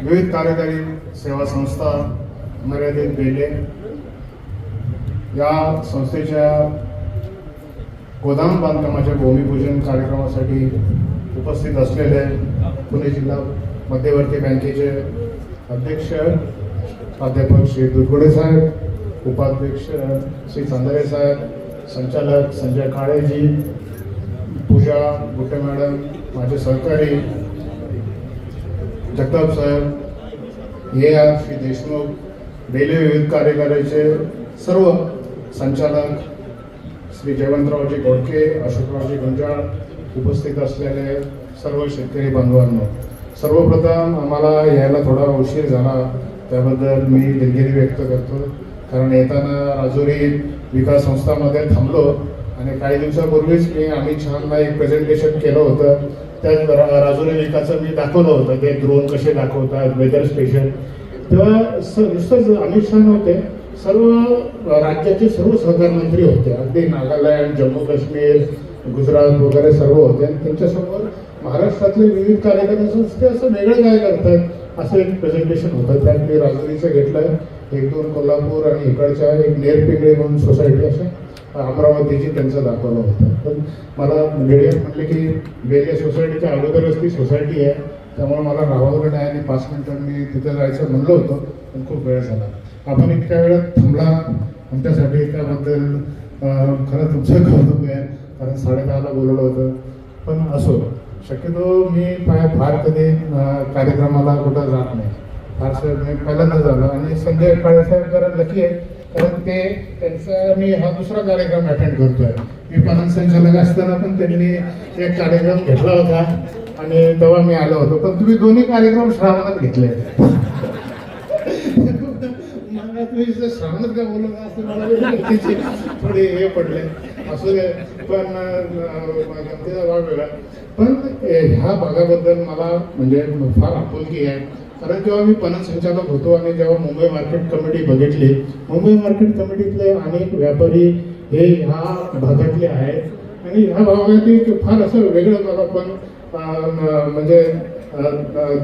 विविध कार्यकारी सेवा संस्था मर्यादित बेले या संस्थेच्या गोदाम बांधकामाच्या भूमिपूजन कार्यक्रमासाठी उपस्थित असलेले पुणे जिल्हा मध्यवर्ती बँकेचे अध्यक्ष प्राध्यापक श्री दुर्गुडे साहेब उपाध्यक्ष श्री चांदरे साहेब संचालक संजय काळेजी पूजा गुट्टे मॅडम माझे सहकारी जगताप साहेब हे आर श्री देशमुख रेल्वे विविध कार्यकाऱ्याचे सर्व संचालक श्री जयवंतरावजी गोडके अशोकरावजी गुंजाळ उपस्थित असलेले सर्व शेतकरी बांधवांनो सर्वप्रथम आम्हाला यायला थोडा उशीर झाला त्याबद्दल मी दिलगिरी व्यक्त करतो. कारण येताना राजुरी विकास संस्थामध्ये थांबलो आणि काही दिवसापूर्वीच मी आम्ही छानला एक प्रेझेंटेशन केलं होतं. त्यात रा- राजुरी मी दाखवलं होतं. ते ड्रोन कसे दाखवतात वेदर स्टेशन तेव्हा स नुसतंच अमित शहा नव्हते. सर्व राज्याचे सर्व सहकार मंत्री होते. अगदी नागालँड जम्मू काश्मीर गुजरात वगैरे सर्व होते. आणि त्यांच्यासमोर महाराष्ट्रातले विविध कार्यक्रम ते असं वेगळं काय करतात असं एक प्रेझेंटेशन होतं. त्यात मी राजुरीचं घेतलं एक दोन कोल्हापूर आणि इकडच्या एक नेरपिंगळे म्हणून सोसायटी अशा अमरावतीची त्यांचं दाखवलं होतं. पण मला मीडिया म्हटले की वेगळ्या सोसायटीच्या अगोदरच ती सोसायटी आहे. त्यामुळे मला राहावलं नाही आणि पाच मिनिटं मी तिथे जायचं म्हणलं होतं पण खूप वेळ झाला. आपण इतक्या वेळात थांबला. आमच्यासाठी त्याबद्दल खरं तुमचं कौतुक आहे कारण साडेदहाला बोलवलं होतं. पण असो शक्यतो मी फार फार कधी कार्यक्रमाला कुठं जात नाही. फारसं मी पहिल्यांदा झालो आणि संजय काळेसाहेब जरा लकी आहे कारण ते त्यांचा मी हा दुसरा कार्यक्रम अटेंड करतोय. मी पालन संचालक असताना पण त्यांनी एक कार्यक्रम घेतला होता आणि तेव्हा मी आलो होतो. पण तुम्ही दोन्ही कार्यक्रम श्रावणात घेतले. तुम्ही श्रावणात का बोलत असं मला थोडे हे पडले. असं पण गमतीचा भाग वेगळा. पण ह्या भागाबद्दल मला म्हणजे फार आपुलकी आहे. कारण जेव्हा मी पणन संचालक होतो आणि जेव्हा मुंबई मार्केट कमिटी बघितली मुंबई मार्केट कमिटीतले अनेक व्यापारी हे ह्या भागातले आहेत. आणि ह्या भागातील फार असं वेगळं मला पण म्हणजे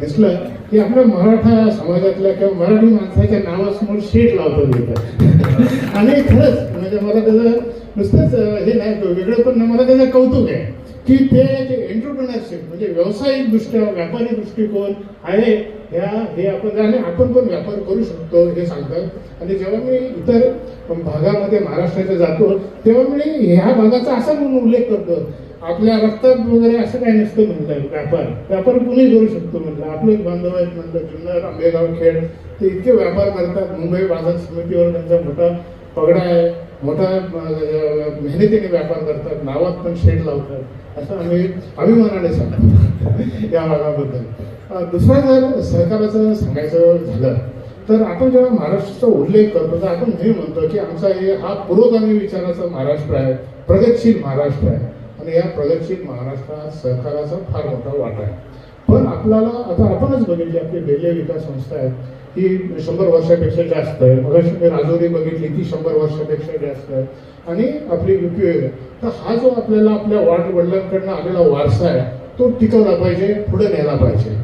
दिसलं की आपल्या मराठा समाजातल्या किंवा मराठी माणसाच्या नावासमोर शेट लावतात येतात आणि खरंच म्हणजे मला त्याचं नुसतंच हे नाही वेगळं पण मला त्याचं कौतुक आहे की ते एंटरप्रिनरशिप म्हणजे व्यावसायिक दृष्ट्या व्यापारी दृष्टिकोन आहे ह्या हे आपण आणि आपण पण व्यापार करू शकतो हे सांगतात. आणि जेव्हा मी इतर भागामध्ये महाराष्ट्राच्या जातो तेव्हा मी ह्या भागाचा असा म्हणून उल्लेख करतो. आपल्या रक्तात वगैरे असं काही नसतं म्हणलं व्यापार. व्यापार कुणी करू शकतो म्हणलं. आपले बांधव आहेत म्हणलं जुन्नर आंबेगाव खेड. ते इतके व्यापार करतात. मुंबई बाजार समितीवर त्यांचा मोठा पगडा आहे. मोठा मेहनतीने व्यापार करतात नावात पण शेड लावतात. असं आम्ही अभिमानाने सांगतो या भागाबद्दल. दुसरं जर सहकाराचं सांगायचं झालं तर आपण जेव्हा महाराष्ट्राचा उल्लेख करतो तर आपण हे म्हणतो की आमचा हे हा पुरोगामी विचाराचा महाराष्ट्र आहे प्रगतशील महाराष्ट्र आहे. आणि या प्रगतशील महाराष्ट्रात सहकाराचा फार मोठा वाटा आहे. पण आपल्याला आता आपणच बघितली आपली बेले विकास संस्था आहे. ही शंभर वर्षापेक्षा जास्त आहे. मग मी राजौरी बघितली ती शंभर वर्षापेक्षा जास्त आहे. आणि आपली उपयोग आहे. तर हा जो आपल्याला आपल्या वाट वडिलांकडनं आलेला वारसा आहे तो टिकवला पाहिजे पुढे नेला पाहिजे.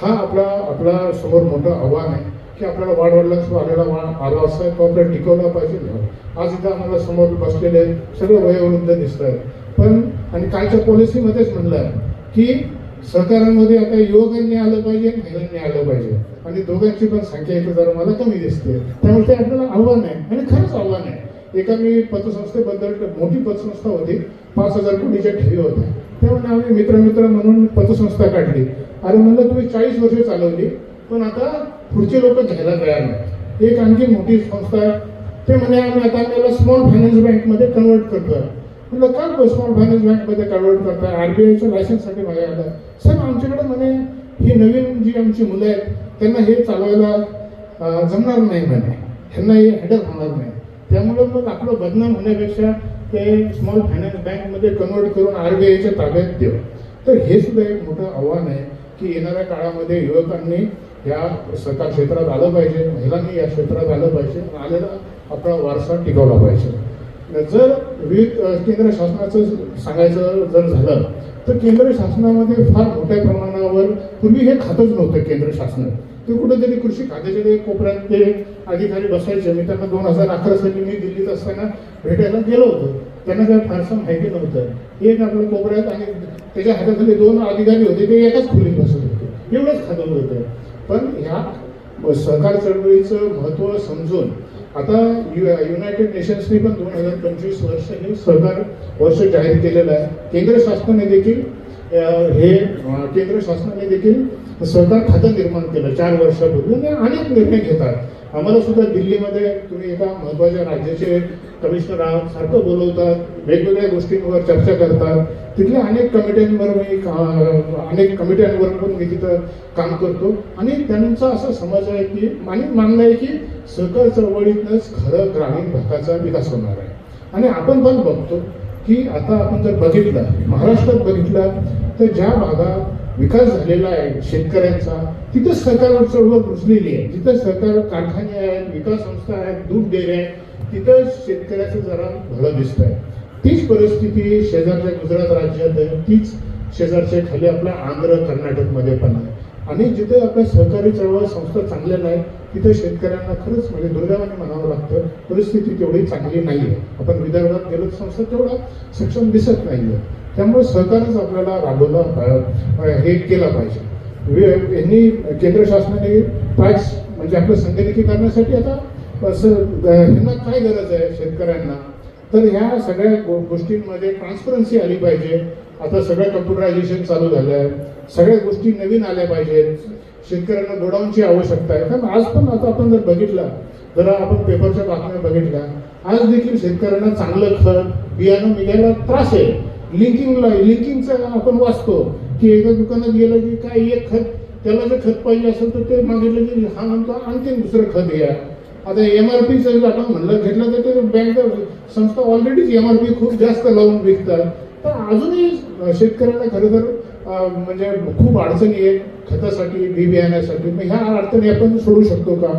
हा आपला आपला समोर मोठं आव्हान आहे की आपल्याला वाढवडिलांसमोर आलेला वा आला असा आहे तो आपल्याला टिकवला पाहिजे. आज इथं आम्हाला समोर बसलेले सगळे वयोवृद्ध दिसत आहेत पण आणि कालच्या पॉलिसीमध्येच म्हणलं आहे की सहकारामध्ये आता युवकांनी आलं पाहिजे आणि महिलांनी आलं पाहिजे. आणि दोघांची पण संख्या इथं जरा मला कमी दिसते. त्यामुळे ते आपल्याला आव्हान आहे. आणि खरंच आव्हान आहे. एका मी पतसंस्थेबद्दल मोठी पतसंस्था होती. पाच हजार कोटीच्या ठेवी होत्या. त्यामुळे आम्ही मित्र मित्र म्हणून पतसंस्था काढली. अरे म्हणलं तुम्ही चाळीस वर्ष चालवली पण आता पुढचे लोक घ्यायला तयार नाही एक आणखी मोठी संस्था आहे. ते म्हणे आम्ही आता आपल्याला स्मॉल फायनान्स बँकमध्ये कन्वर्ट करतोय. म्हटलं का स्मॉल फायनान्स बँकमध्ये कन्वर्ट करताय? आरबीआयच्या लायसन्ससाठी माझ्या आलं सर आमच्याकडे म्हणे ही नवीन जी आमची मुलं आहेत त्यांना हे चालवायला जमणार नाही म्हणे. ह्यांना हे हॅडल होणार नाही. त्यामुळे मग आपलं बदनाम होण्यापेक्षा ते स्मॉल फायनान्स बँकमध्ये कन्वर्ट करून आरबीआयच्या ताब्यात देऊ. तर हे सुद्धा एक मोठं आव्हान आहे की येणाऱ्या काळामध्ये युवकांनी या सरकार क्षेत्रात आलं पाहिजे महिलांनी या क्षेत्रात आलं पाहिजे आलेला आपला वारसा टिकवला पाहिजे. जर विविध केंद्र शासनाचं सांगायचं जर झालं तर केंद्र शासनामध्ये फार मोठ्या प्रमाणावर पूर्वी हे खातच नव्हतं केंद्र शासन ते कुठेतरी कृषी खात्याच्या कोपऱ्यात ते अधिकारी बसायचे मी त्यांना दोन हजार अकरा साली मी दिल्लीत असताना भेटायला गेलो होतो. त्यांना काय फारसं माहिती नव्हतं. एक आपल्या कोपऱ्यात आणि त्याच्या हाताखाली दोन अधिकारी होते ते एकाच खोलीत बसत होते. एवढंच खातं होतं. पण ह्या सहकार चळवळीचं महत्त्व समजून आता यु युनायटेड नेशन्सनी पण दोन हजार पंचवीस वर्ष हे सहकार वर्ष जाहीर केलेलं आहे. केंद्र शासनाने देखील हे केंद्र शासनाने देखील सहकार खातं निर्माण केलं चार वर्षापूर्वी. आणि अनेक निर्णय घेतात. आम्हाला सुद्धा दिल्लीमध्ये तुम्ही एका महत्त्वाच्या राज्याचे कमिशनर आहात सारखं बोलवतात वेगवेगळ्या गोष्टींवर चर्चा करतात. तिथल्या अनेक कमिट्यांवर मी का- अनेक कमिट्यांवर पण मी तिथं काम करतो. आणि त्यांचा असा समज आहे की आणि मानणं आहे की सहकार चळवळीतनंच खरं ग्रामीण भागाचा विकास होणार आहे. आणि आपण पण बघतो की आता आपण जर बघितलं महाराष्ट्रात बघितलं तर ज्या भागात विकास झालेला आहे शेतकऱ्यांचा तिथं सहकार चळवळ रुजलेली आहे. जिथं सहकार कारखाने आहेत विकास संस्था आहेत दूध डेअरी आहेत तिथं शेतकऱ्याचं जरा भलं दिसत आहे तीच परिस्थिती शेजारच्या गुजरात राज्यात आहे. तीच शेजारच्या खाली आपल्या आंध्र कर्नाटकमध्ये पण आहे. आणि जिथे आपल्या सहकारी चळवळ संस्था चांगल्या नाही तिथे शेतकऱ्यांना खरंच म्हणजे दुर्दैवाने म्हणावं लागतं परिस्थिती तेवढी चांगली नाही आहे आपण विदर्भात गेलो तर संस्था तेवढा सक्षम दिसत नाही आहे त्यामुळे सहकारच आपल्याला राबवलं हे केला पाहिजे. यांनी केंद्र शासनाने टॅक्स म्हणजे आपलं संगणकीकरणासाठी आता असं ह्यांना काय गरज आहे शेतकऱ्यांना? तर ह्या सगळ्या गो- गोष्टींमध्ये ट्रान्सपरन्सी आली पाहिजे. आता सगळं कम्प्युटरायझेशन चालू झालं आहे सगळ्या गोष्टी नवीन आल्या पाहिजेत. शेतकऱ्यांना गोडाऊनची आवश्यकता आहे. कारण आज पण आता आपण जर बघितलं जरा आपण पेपरच्या बातम्या बघितल्या आज देखील शेतकऱ्यांना चांगलं खत बियाणं मिळायला त्रास आहे. लिंकिंगला लिंकिंगचं आपण वाचतो की एका दुकानात गेलं की काय एक खत त्याला जर खत पाहिजे असेल तर ते मागितलं की हा म्हणतो आणखीन दुसरं खत घ्या. आता एम आर पीचं आपण म्हणलं घेतलं तर ते बँक संस्था ऑलरेडीच एम आर पी खूप जास्त लावून विकतात. तर अजूनही शेतकऱ्यांना खरं तर म्हणजे खूप अडचणी आहेत खतासाठी बी बियाण्यासाठी. मग ह्या अडचणी आपण सोडू शकतो का?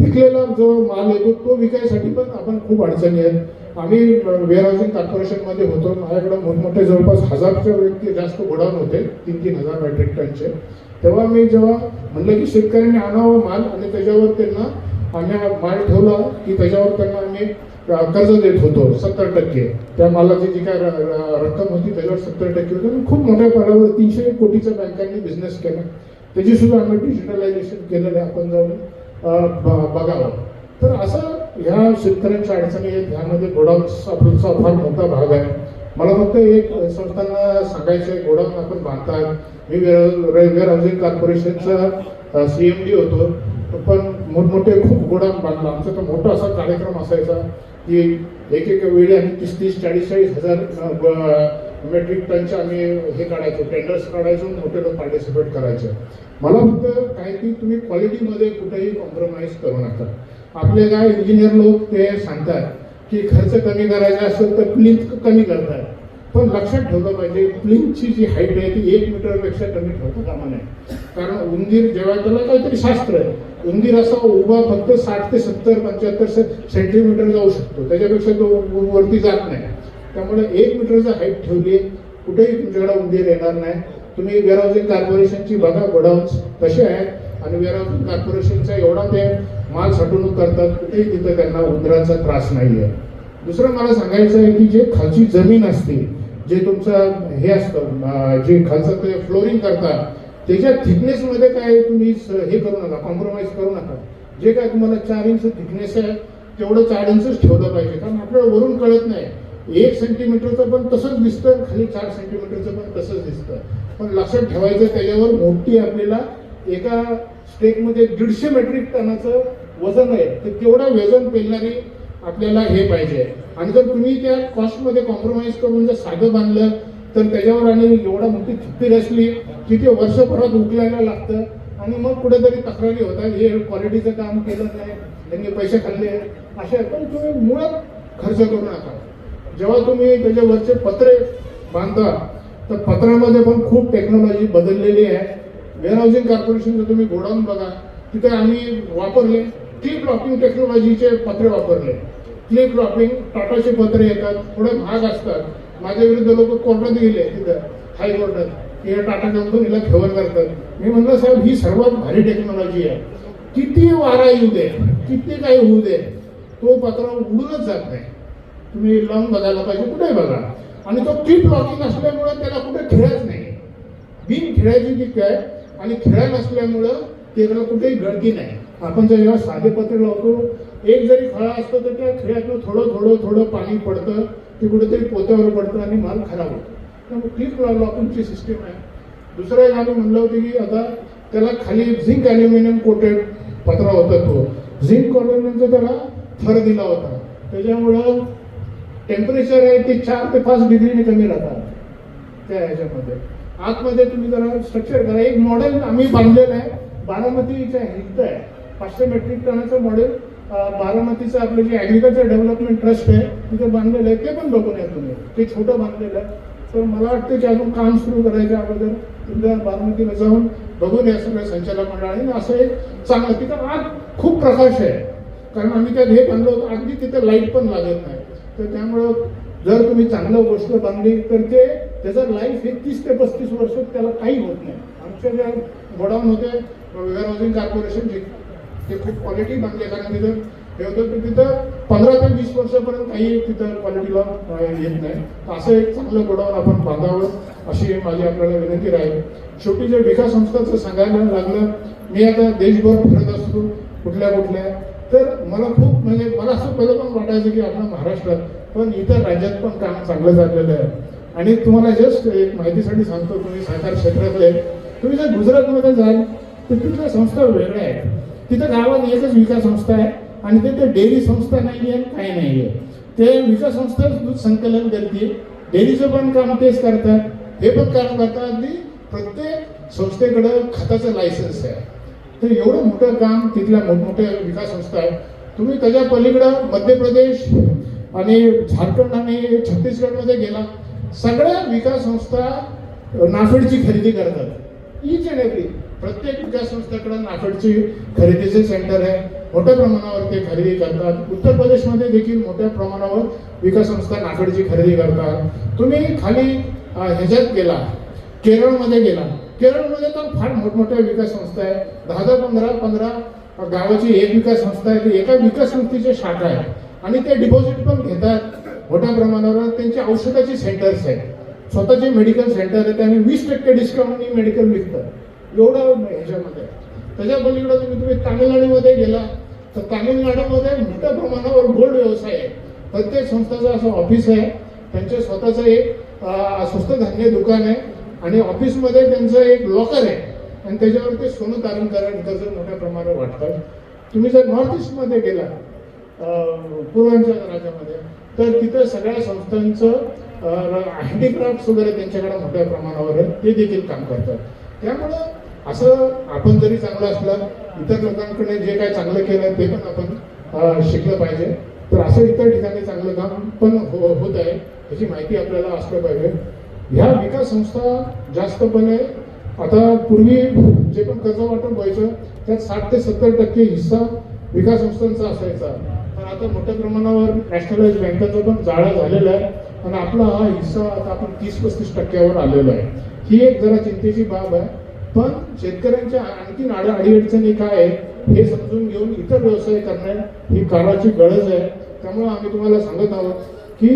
पिकलेला जो माल येतो तो विकायसाठी पण आपण खूप अडचणी आहेत. आम्ही वेअरहाऊसिंग कॉर्पोरेशनमध्ये होतो. माझ्याकडे मोठमोठे जवळपास हजारच्या व्यक्ती जास्त गोडाऊन होते तीन तीन हजार मेट्रिक टनचे. तेव्हा मी जेव्हा म्हणलं की शेतकऱ्यांनी आणावं माल आणि त्याच्यावर त्यांना आम्ही हा माल ठेवला की त्याच्यावर त्यांना आम्ही कर्ज देत होतो सत्तर टक्के. त्या मालाची जी काय र- रक्कम होती त्याच्यावर सत्तर टक्के होतं. आणि खूप मोठ्या प्रमाणावर तीनशे कोटीचं बँकांनी बिझनेस केला. त्याची सुद्धा आम्ही डिजिटलायझेशन केलेलं आहे आपण जाऊन बघावं. तर असं ह्या शेतकऱ्यांच्या अडचणी आहेत ह्यामध्ये गोडाऊनचा आपला फार मोठा भाग आहे. मला फक्त एक संस्थांना सांगायचं आहे गोडाऊन आपण बांधतात मी वेअर हाऊसिंग कॉर्पोरेशनचा सी एम डी होतो. पण मोठमोठे खूप गोडाऊन बांधलं. आमचा तर मोठा असा कार्यक्रम असायचा की एक एक वेळी आम्ही तीस तीस चाळीस चाळीस हजार मेट्रिक टनचे आम्ही हे काढायचो टेंडर्स काढायचो मोठे लोक पार्टिसिपेट करायचे. मला फक्त काय की तुम्ही क्वालिटीमध्ये कुठेही कॉम्प्रोमाइज करू नका. आपले काय इंजिनियर लोक ते सांगतात की खर्च कमी करायचा असेल तर प्लिंथ कमी करतात. पण लक्षात ठेवलं पाहिजे प्लिंथची जी हाईट आहे ती एक मीटरपेक्षा कमी ठेवता कामा नये. कारण उंदीर जेव्हा त्याला काहीतरी शास्त्र आहे उंदीर असा उभा फक्त साठ ते सत्तर पंच्याहत्तर सेंटीमीटर जाऊ शकतो. त्याच्यापेक्षा तो वरती जात नाही. त्यामुळे एक मीटरचं हाईट ठेवली आहे. कुठेही तुमच्याकडे उंदीर येणार नाही. तुम्ही वेअरहाऊसिंग कॉर्पोरेशनची बघा गोडाऊन्स कसे आहेत आणि वेअरहाऊसिंग कॉर्पोरेशनचा एवढा ते माल साठवणूक करतात कुठेही तिथं त्यांना उंदराचा त्रास नाही आहे दुसरं मला सांगायचं आहे की जे खालची जमीन असते जे तुमचं हे असतं जे खालचं ते फ्लोरिंग करतात त्याच्या थिकनेसमध्ये काय तुम्ही स- हे करू नका कॉम्प्रोमाइज करू नका. जे काय तुम्हाला चार इंच थिकनेस आहे तेवढं चार इंचच ठेवलं पाहिजे. कारण आपल्याला वरून कळत नाही. एक सेंटीमीटरचं पण तसंच दिसतं खाली चार सेंटीमीटरचं पण तसंच दिसतं. पण लक्षात ठेवायचं त्याच्यावर मोठी आपल्याला एका स्टेकमध्ये दीडशे मेट्रिक टनाचं वजन आहे. तर तेवढं वजन पेलणारी आपल्याला हे पाहिजे. आणि जर तुम्ही त्या कॉस्टमध्ये कॉम्प्रोमाइज करून जर साधं बांधलं तर त्याच्यावर आणि एवढा मोठी थिप्पी असली तिथे वर्षभरात उकलायला लागतं आणि मग कुठेतरी तक्रारी होतात हे क्वालिटीचं काम केलं नाही त्यांनी पैसे खाल्ले. असे पण तुम्ही मुळात खर्च करू नका. जेव्हा तुम्ही त्याच्यावरचे पत्रे बांधता तर पत्रामध्ये पण खूप टेक्नॉलॉजी बदललेली आहे. वेअर हाऊसिंग कॉर्पोरेशनचं तुम्ही गोडाऊन बघा. तिथे आम्ही वापरले. क्लिप लॉकिंग टेक्नॉलॉजीचे पत्रे वापरले. क्लिप लॉकिंग टाटाचे पत्रे येतात. थोडे महाग असतात. माझ्या विरुद्ध लोक कोर्टात गेले तिथं हायकोर्टात की या टाटा कंपनीला फेवर करतात मी म्हणलं साहेब ही सर्वात भारी टेक्नॉलॉजी आहे. किती वारा येऊ दे किती काही होऊ दे तो पत्रा उडूनच जात नाही. तुम्ही लावून बघायला पाहिजे कुठे बघा. आणि तो कीप लॉकिंग असल्यामुळे त्याला कुठे खेळत नाही. बिन खेळायची जी काय आणि खेळा नसल्यामुळं त्याला कुठेही गळती नाही. आपण जर जेव्हा साधे पत्र लावतो एक जरी खळा असतो तर त्या खेळातलं थोडं थोडं थोडं पाणी पडतं ते कुठेतरी पोत्यावर पडतं आणि माल खराब होतो. त्यामुळे आपण ची सिस्टीम आहे. दुसरं एक आम्ही म्हणलं होतं की आता त्याला खाली झिंक ॲल्युमिनियम कोटेड पत्रा होता तो. झिंक ॲल्युमिनियमचा म्हणजे त्याला थर दिला होता. त्याच्यामुळं टेम्परेचर आहे ते चार ते पाच डिग्रीने कमी राहतात. त्या ह्याच्यामध्ये. आतमध्ये तुम्ही जरा स्ट्रक्चर करा. एक मॉडेल आम्ही बांधलेलं आहे. बारामतीच्या हिंद आहे. पाचशे मेट्रिक टनाचं मॉडेल बारामतीचं आपलं जे ॲग्रिकल्चर डेव्हलपमेंट ट्रस्ट आहे तिथे बांधलेलं आहे. ते पण बघून या तुम्ही. ते छोटं बांधलेलं आहे. तर मला वाटतं की अजून काम सुरू करायच्या अगोदर तुमच्या बारामतीला जाऊन बघून या सगळ्या संचालक मंडळाने. असं एक चांगलं तिथं आज खूप प्रकाश आहे. कारण आम्ही त्यात हे बांधलो होतं अगदी तिथे लाइट पण लागत नाही. तर त्यामुळं जर तुम्ही चांगलं गोष्ट बांधली तर ते त्याचं लाईफ हे तीस ते पस्तीस वर्ष त्याला काही होत नाही. आमच्या ज्या गोडाऊन होते वेअर हाऊसिंग कॉर्पोरेशनचे ते खूप क्वालिटी बांधले कारण तिथं होतं तिथं पंधरा ते वीस वर्षापर्यंत काही तिथं क्वालिटीला येत नाही. तर असं एक चांगलं गोडाऊन आपण बांधावं अशी माझी आपल्याला विनंती राहील. शेवटी जे विकास संस्थांचं सांगायला लागलं मी आता देशभर फिरत असतो कुठल्या कुठल्या. तर मला खूप म्हणजे मला असं पहिलं पण वाटायचं की आपल्या महाराष्ट्रात पण इतर राज्यात पण काम चांगलं चाललेलं आहे. आणि तुम्हाला जस्ट एक माहितीसाठी सांगतो तुम्ही सहकार क्षेत्रातले तुम्ही जर गुजरातमध्ये जाल तर तिथल्या संस्था वेगळ्या आहेत. तिथं गावात एकच विकास संस्था आहे. आणि तिथे डेअरी संस्था नाही आहे काही नाही आहे ते विकास संस्था दूध संकलन करते. डेअरीचं पण काम तेच करतात. हे पण काम करतात आणि प्रत्येक संस्थेकडं खताचं लायसन्स आहे. तर एवढं मोठं काम तिथल्या मोठमोठ्या विकास संस्था आहेत. तुम्ही त्याच्या पलीकडं मध्य प्रदेश आणि झारखंड आणि छत्तीसगडमध्ये गेला सगळ्या विकास संस्था नाफेडची खरेदी करतात. ईच अँड एव्हरी प्रत्येक विकास संस्थेकडं नाफेडची खरेदीचे सेंटर आहे. मोठ्या प्रमाणावर ते खरेदी करतात. उत्तर प्रदेशमध्ये देखील मोठ्या प्रमाणावर विकास संस्था नाफेडची खरेदी करतात. तुम्ही खाली ह्याच्यात गेला केरळमध्ये गेला. केरळमध्ये तर फार मोठमोठ्या विकास संस्था आहे. दहा दहा पंधरा पंधरा गावाची एक विकास संस्था आहे. ती एका विकास संस्थेची शाखा आहे. आणि ते डिपॉझिट पण घेतात मोठ्या प्रमाणावर. त्यांची औषधाची सेंटर्स आहेत. स्वतःचे मेडिकल सेंटर आहे. आणि वीस टक्के डिस्काउंटनी मेडिकल विकतात. एवढं ह्याच्यामध्ये. त्याच्या पलीकडे तुम्ही तुम्ही तामिळनाडूमध्ये गेला तर तामिळनाडूमध्ये मोठ्या प्रमाणावर गोल्ड व्यवसाय आहे. प्रत्येक संस्थाचं असं ऑफिस आहे. त्यांचे स्वतःचं एक स्वस्त धान्य दुकान आहे. आणि ऑफिसमध्ये त्यांचं एक लॉकर आहे. आणि त्याच्यावर ते सोनं तारण करायचं मोठ्या प्रमाणावर वाटतात तुम्ही जर नॉर्थ ईस्टमध्ये गेला अं, पूर्वांच्या राज्यामध्ये तर तिथं सगळ्या संस्थांचं हँडीक्राफ्ट वगैरे त्यांच्याकडे मोठ्या प्रमाणावर आहे. ते देखील काम करतात. त्यामुळं असं आपण जरी चांगलं असलं इतर लोकांकडे जे काय चांगलं केलं ते पण आपण शिकलं पाहिजे. तर असं इतर ठिकाणी चांगलं काम पण हो होत आहे याची माहिती आपल्याला असलं पाहिजे. ह्या विकास संस्था जास्तपणे आता पूर्वी जे पण कर्ज वाटप व्हायचं त्यात साठ ते सत्तर टक्के हिस्सा विकास संस्थांचा असायचा. पण आता मोठ्या प्रमाणावर नॅशनलाइज बँकांचा पण जाळं झालेलं आहे. आणि आपला हा हिस्सा आता आपण तीस पस्तीस टक्क्यावर आलेला आहे. ही एक जरा चिंतेची बाब आहे. पण शेतकऱ्यांच्या आणखीन अडीअडचणी काय आहे हे समजून घेऊन इतर व्यवसाय करणे ही काळाची गरज आहे. त्यामुळे आम्ही तुम्हाला सांगत आहोत की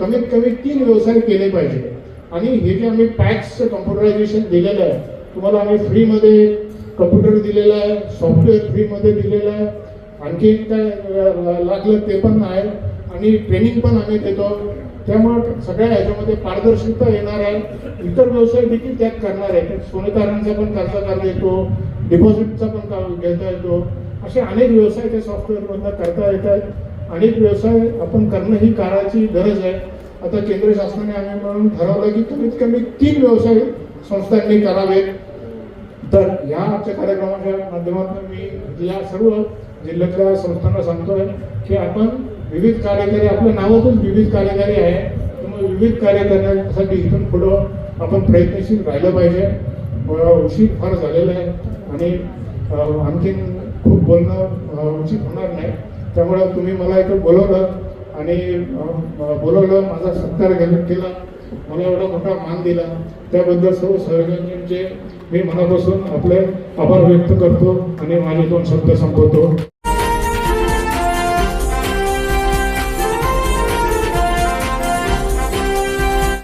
कमीत कमी तीन व्यवसाय केले पाहिजे. आणि हे जे आम्ही पॅक्सचं कम्प्युटरायझेशन दिलेलं आहे तुम्हाला आम्ही फ्रीमध्ये कम्प्युटर दिलेला आहे सॉफ्टवेअर फ्रीमध्ये दिलेलं आहे. आणखी काय लागलं ते पण आहे. आणि ट्रेनिंग पण आम्ही देतो. त्यामुळं सगळ्या ह्याच्यामध्ये पारदर्शकता येणार आहे. इतर व्यवसाय देखील त्यात करणार आहे त्यात सोनेतारांचा पण खर्च करता येतो डिपॉझिटचा पण काम घेता येतो. असे अनेक व्यवसाय त्या सॉफ्टवेअरमधनं करता येत आहेत. अनेक व्यवसाय आपण करणं ही काळाची गरज आहे. आता केंद्र शासनाने आम्ही म्हणून ठरवलं की कमीत कमी तीन व्यवसाय संस्थांनी करावेत. तर ह्या आमच्या कार्यक्रमाच्या माध्यमातून मी या सर्व जिल्ह्यातल्या संस्थांना सांगतोय की आपण विविध कार्यकारी आपलं नावातच विविध कार्यकारी आहे. त्यामुळे विविध कार्य करण्यासाठी इथून पुढं आपण प्रयत्नशील राहिलं पाहिजे. उशीर फार झालेला आहे आणि आणखीन खूप बोलणं उचित होणार नाही. त्यामुळं तुम्ही मला इथं बोलवलं आणि बोलवलं माझा सत्कार केला केला. मला एवढा मोठा मान दिला. त्याबद्दल सर्व सहयोगिकांचे मी मनापासून आपले आभार व्यक्त करतो आणि माझे दोन शब्द संपवतो.